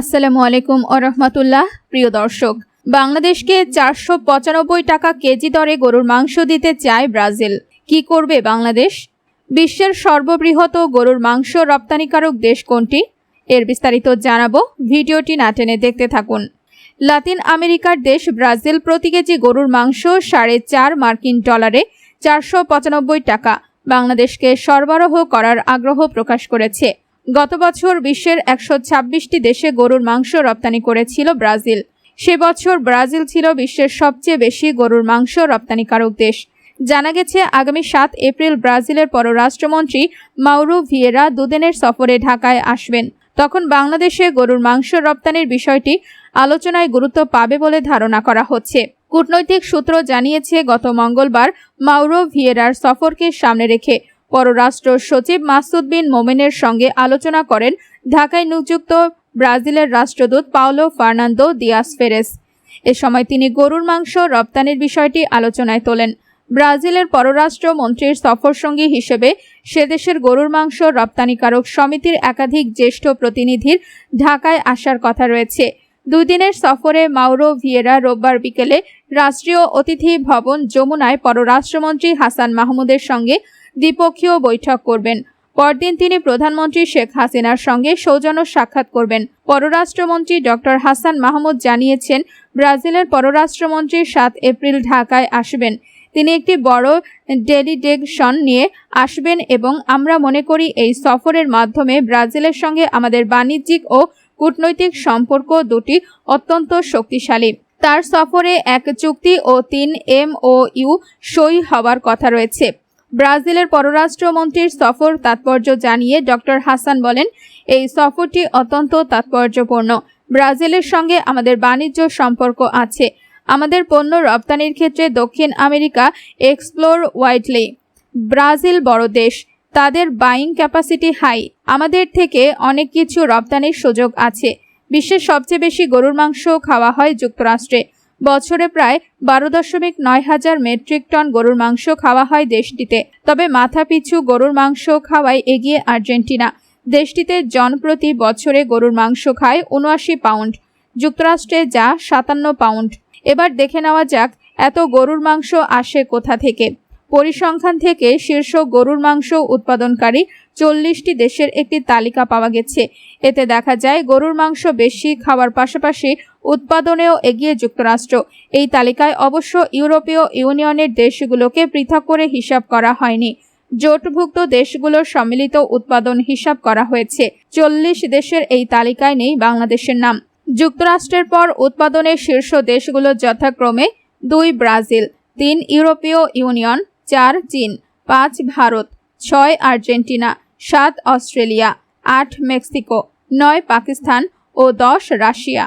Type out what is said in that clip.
আসসালামু আলাইকুম ও রহমতুল্লাহ, প্রিয় দর্শক। বাংলাদেশকে চারশো পঁচানব্বই টাকা কেজি দরে গরুর মাংস দিতে চায় ব্রাজিল। কি করবে বাংলাদেশ? বিশ্বের সর্ববৃহৎ গরুর মাংস রপ্তানিকারক দেশ কোনটি? এর বিস্তারিত জানাব, ভিডিওটি না টেনে দেখতে থাকুন। লাতিন আমেরিকার দেশ ব্রাজিল প্রতি কেজি গরুর মাংস সাড়ে চার মার্কিন ডলারে চারশো পঁচানব্বই টাকা। বাংলাদেশকে সরবরাহ করার আগ্রহ প্রকাশ করেছে। গত বছর বিশ্বের একশো ছাব্বিশটি দেশে গরুর মাংস রপ্তানি করেছিল ব্রাজিল। সে বছর ব্রাজিল ছিল বিশ্বের সবচেয়ে বেশি গরুর মাংস রপ্তানিকারক দেশ। জানা গেছে, আগামী সাত এপ্রিল ব্রাজিলের পররাষ্ট্রমন্ত্রী মাউরো ভিয়েরা দুদিনের সফরে ঢাকায় আসবেন। তখন বাংলাদেশে গরুর মাংস রপ্তানির বিষয়টি আলোচনায় গুরুত্ব পাবে বলে ধারণা করা হচ্ছে। কূটনৈতিক সূত্র জানিয়েছে, গত মঙ্গলবার মাউরো ভিয়েরার সফরকে সামনে রেখে পররাষ্ট্র সচিব মাসুদ বিন মোমেনের সঙ্গে আলোচনা করেন ঢাকায় নিযুক্ত ব্রাজিলের রাষ্ট্রদূত পাওলো ফার্নান্দো দিয়াস ফেরেস। এ সময় তিনি গরুর মাংস রপ্তানির বিষয়টি আলোচনায় তোলেন। ব্রাজিলের পররাষ্ট্র মন্ত্রীর সফরসঙ্গী হিসেবে সে দেশের গরুর মাংস রপ্তানিকারক সমিতির একাধিক জ্যেষ্ঠ প্রতিনিধির ঢাকায় আসার কথা রয়েছে। দুই দিনের সফরে মাউরো ভিয়েরা রোববার বিকেলে রাষ্ট্রীয় অতিথি ভবন যমুনায় পররাষ্ট্রমন্ত্রী হাসান মাহমুদের সঙ্গে দ্বিপক্ষীয় বৈঠক করবেন। পরদিন তিনি প্রধানমন্ত্রী শেখ হাসিনার সঙ্গে সৌজন্য সাক্ষাৎ করবেন। পররাষ্ট্রমন্ত্রী ডক্টর হাসান মাহমুদ জানিয়েছেন, ব্রাজিলের পররাষ্ট্রমন্ত্রী সাত এপ্রিল ঢাকায় আসবেন। তিনি একটি বড় ডেলিডেকশন নিয়ে আসবেন এবং আমরা মনে করি এই সফরের মাধ্যমে ব্রাজিলের সঙ্গে আমাদের বাণিজ্যিক ও কূটনৈতিক সম্পর্ক দুটি অত্যন্ত শক্তিশালী। তার সফরে এক চুক্তি ও তিন এম ও ইউ সই হওয়ার কথা রয়েছে। ব্রাজিলের পররাষ্ট্রমন্ত্রীর সফর তাৎপর্য জানিয়ে ডক্টর হাসান বলেন, এই সফরটি অত্যন্ত তাৎপর্যপূর্ণ। ব্রাজিলের সঙ্গে আমাদের বাণিজ্য সম্পর্ক আছে। আমাদের পণ্য রপ্তানির ক্ষেত্রে দক্ষিণ আমেরিকা এক্সপ্লোর ওয়াইডলি। ব্রাজিল বড় দেশ। তাদের বাইং ক্যাপাসিটি হাই। আমাদের থেকে অনেক কিছু রপ্তানির সুযোগ আছে। বিশ্বের সবচেয়ে বেশি গরুর মাংস খাওয়া হয় যুক্তরাষ্ট্রে। বছরে প্রায় বারো দশমিক নয় হাজার মেট্রিক টন গরুর মাংস খাওয়া হয় দেশটিতে। তবে মাথাপিছু গরুর মাংস খাওয়ায় এগিয়ে আর্জেন্টিনা। দেশটিতে জনপ্রতি বছরে গরুর মাংস খায় উনআশি পাউন্ড। যুক্তরাষ্ট্রে যা সাতান্ন পাউন্ড। এবার দেখে নেওয়া যাক, এত গরুর মাংস আসে কোথা থেকে? পরিসংখ্যান থেকে শীর্ষ গরুর মাংস উৎপাদনকারী চল্লিশটি দেশের একটি তালিকা পাওয়া গেছে। এতে দেখা যায়, গরুর মাংস বেশি খাওয়ার পাশাপাশি উৎপাদনেও এগিয়ে যুক্তরাষ্ট্র। এই তালিকায় অবশ্য ইউরোপীয় ইউনিয়নের দেশগুলোকে পৃথক করে হিসাব করা হয়নি। জোটভুক্ত দেশগুলোর সম্মিলিত উৎপাদন হিসাব করা হয়েছে। চল্লিশ দেশের এই তালিকায় নেই বাংলাদেশের নাম। যুক্তরাষ্ট্রের পর উৎপাদনের শীর্ষ দেশগুলো যথাক্রমে দুই ব্রাজিল, তিন ইউরোপীয় ইউনিয়ন চার, চীন, পাঁচ, ভারত, ছয়, আর্জেন্টিনা, সাত, অস্ট্রেলিয়া, আট, মেক্সিকো, নয়, পাকিস্তান ও দশ, রাশিয়া।